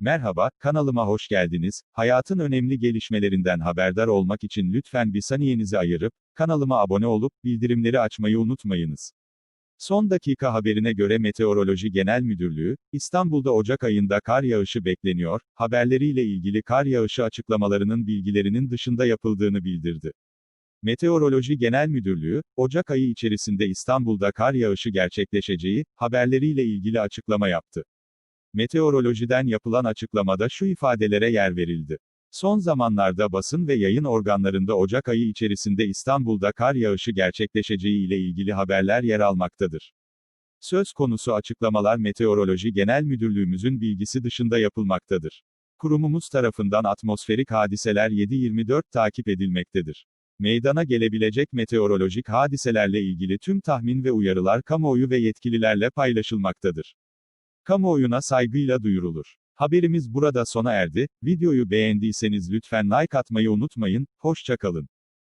Merhaba, kanalıma hoş geldiniz. Hayatın önemli gelişmelerinden haberdar olmak için lütfen bir saniyenizi ayırıp, kanalıma abone olup, bildirimleri açmayı unutmayınız. Son dakika haberine göre Meteoroloji Genel Müdürlüğü, İstanbul'da Ocak ayında kar yağışı bekleniyor, haberleriyle ilgili kar yağışı açıklamalarının bilgilerinin dışında yapıldığını bildirdi. Meteoroloji Genel Müdürlüğü, Ocak ayı içerisinde İstanbul'da kar yağışı gerçekleşeceği, haberleriyle ilgili açıklama yaptı. Meteorolojiden yapılan açıklamada şu ifadelere yer verildi. Son zamanlarda basın ve yayın organlarında Ocak ayı içerisinde İstanbul'da kar yağışı gerçekleşeceği ile ilgili haberler yer almaktadır. Söz konusu açıklamalar Meteoroloji Genel Müdürlüğümüzün bilgisi dışında yapılmaktadır. Kurumumuz tarafından atmosferik hadiseler 7-24 takip edilmektedir. Meydana gelebilecek meteorolojik hadiselerle ilgili tüm tahmin ve uyarılar kamuoyu ve yetkililerle paylaşılmaktadır. Kamuoyuna saygıyla duyurulur. Haberimiz burada sona erdi. Videoyu beğendiyseniz lütfen like atmayı unutmayın. Hoşçakalın.